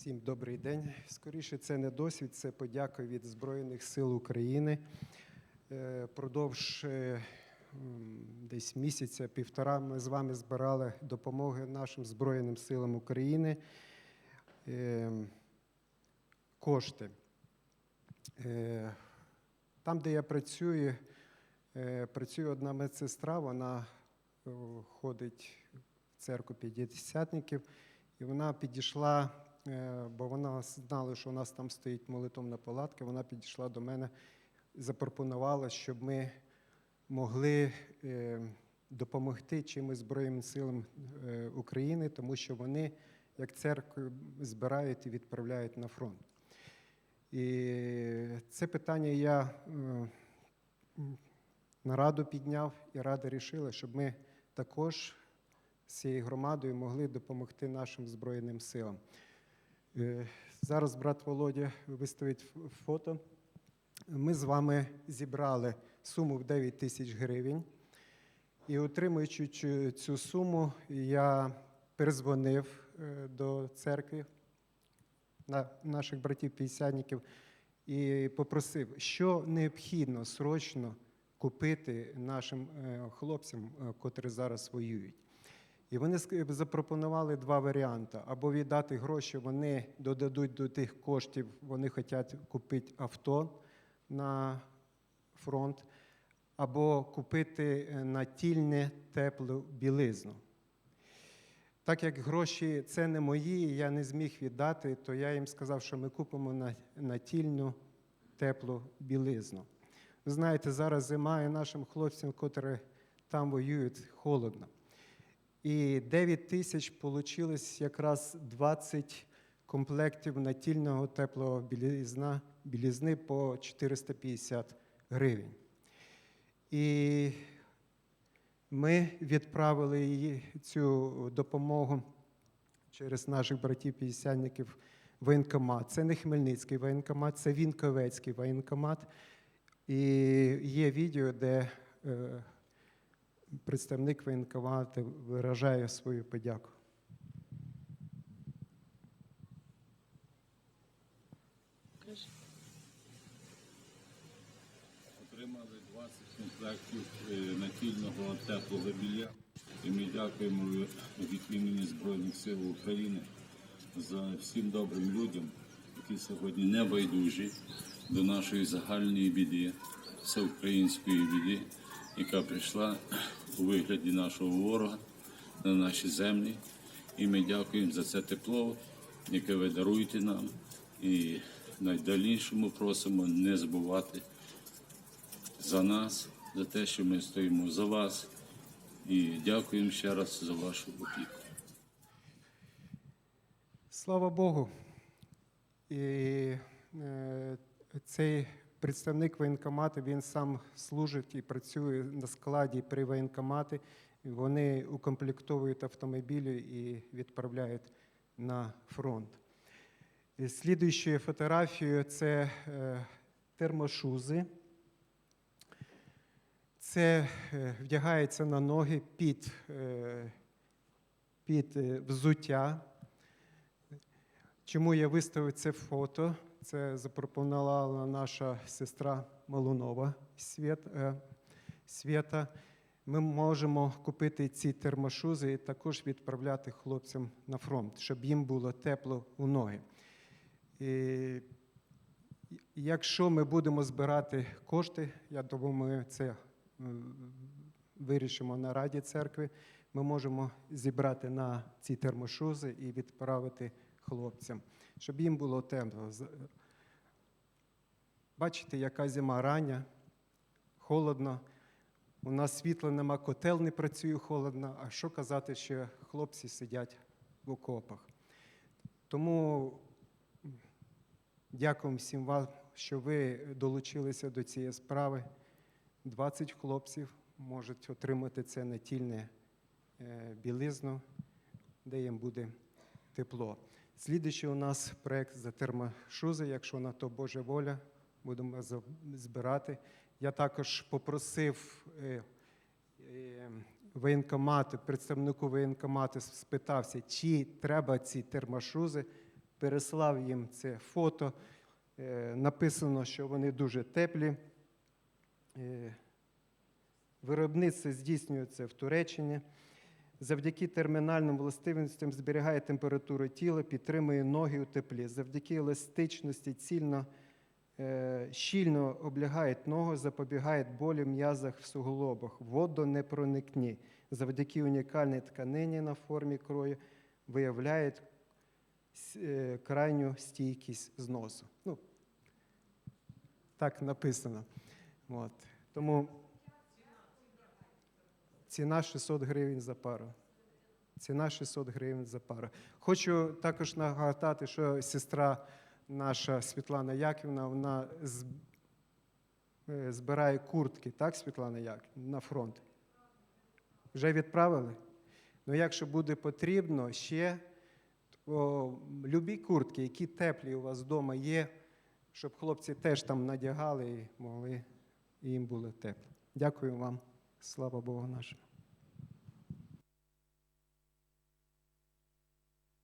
Всім добрий день. Скоріше, це не досвід, це подяка від Збройних сил України. Е, Продовж е, десь місяця, півтора ми з вами збирали допомоги нашим Збройним силам України. Е, Кошти. Там, де я працюю, працює одна медсестра, вона ходить в церкву п'ятдесятників, і вона підійшла, бо вона знала, що у нас там стоїть молитовна палатка. Вона підійшла до мене запропонувала, щоб ми могли е, допомогти чимось Збройним силам е, України, тому що вони, як церкви, збирають і відправляють на фронт. І це питання я е, на раду підняв, і рада рішила, щоб ми також з цією громадою могли допомогти нашим Збройним силам. Е, Зараз брат Володя виставить фото. Ми з вами зібрали суму в 9 тисяч гривень. І отримуючи цю- суму, я перезвонив е, до церкви на наших братів-п'ятдесятників і попросив, що необхідно срочно купити нашим е, хлопцям, котрі зараз воюють. І вони запропонували два варіанти: або віддати гроші, вони додадуть до тих коштів, вони хочуть купити авто на фронт, або купити е, натільне теплу білизну. Так як гроші це не мої, я не зміг віддати, то я їм сказав, що ми купимо натільну теплу білизну. Ви знаєте, зараз зима і нашим хлопцям, котрі там воюють, холодно. І 9 тисяч вийшло якраз 20 комплектів натільного теплого білізна, білізни по 450 гривень. І ми відправили її цю допомогу через наших братів-п'ятдесятників в воєнкомат. Це не Хмельницький воєнкомат, це Вінковецький воєнкомат. І є відео, де е, представник воєнкомату виражає свою подяку. Отримали 20 комплектів е, натільного теплого білья. І ми дякуємо від імені Збройних сил України за всім добрим людям, які сьогодні не байдужі до нашої загальної біди, всеукраїнської біди, яка прийшла у вигляді нашого ворога на наші землі. І ми дякуємо за це тепло, яке ви даруєте нам. І в найдальнішому просимо не забувати за нас, за те, що ми стоїмо за вас. І дякуємо ще раз за вашу опіку. Слава Богу. І е, цей представник воєнкомату, він сам служить і працює на складі при воєнкоматі. Вони укомплектовують автомобілі і відправляють на фронт. Слідуючою фотографією це е, термошузи. Це е, вдягається на ноги під, е, під е, взуття. Чому я виставив це фото? Це запропонувала наша сестра Малунова Світ, е, Свята. Ми можемо купити ці термошузи і також відправляти хлопцям на фронт, щоб їм було тепло у ноги. І якщо ми будемо збирати кошти, я думаю, ми це вирішимо на Раді церкви, ми можемо зібрати на ці термошузи і відправити хлопцям, щоб їм було тепло. З- Бачите, яка зима рання, холодно. У нас світла нема, котел не працює холодно. А що казати, що хлопці сидять в окопах? Тому дякую всім вам, що ви долучилися до цієї справи. 20 хлопців можуть отримати це натільне е, білизну, де їм буде тепло. Слідуючий у нас проєкт за термошузи, якщо на то Божа воля, будемо збирати. Я також попросив е, е, воєнкомату, представнику воєнкомату спитався, чи треба ці термошузи переслав їм це фото. Е, Написано, що вони дуже теплі. Виробництво здійснюється в Туреччині. Завдяки термінальним властивостям зберігає температуру тіла, підтримує ноги у теплі. Завдяки еластичності цільно, е, щільно облягають ногу, запобігають болі в м'язах в суглобах, водонепроникні. Завдяки унікальній тканині на формі крою виявляють е, крайню стійкість зносу. Ну, так написано. От. Тому ціна 600 гривень за пару. Ціна 600 гривень за пару. Хочу також нагадати, що сестра наша Світлана Яківна, вона е, збирає куртки, так, Світлана Яківна, на фронт. Вже відправили? Ну, якщо буде потрібно, ще то, любі куртки, які теплі у вас вдома є, щоб хлопці теж там надягали і могли, і їм було тепло. Дякую вам. Слава Богу нашому.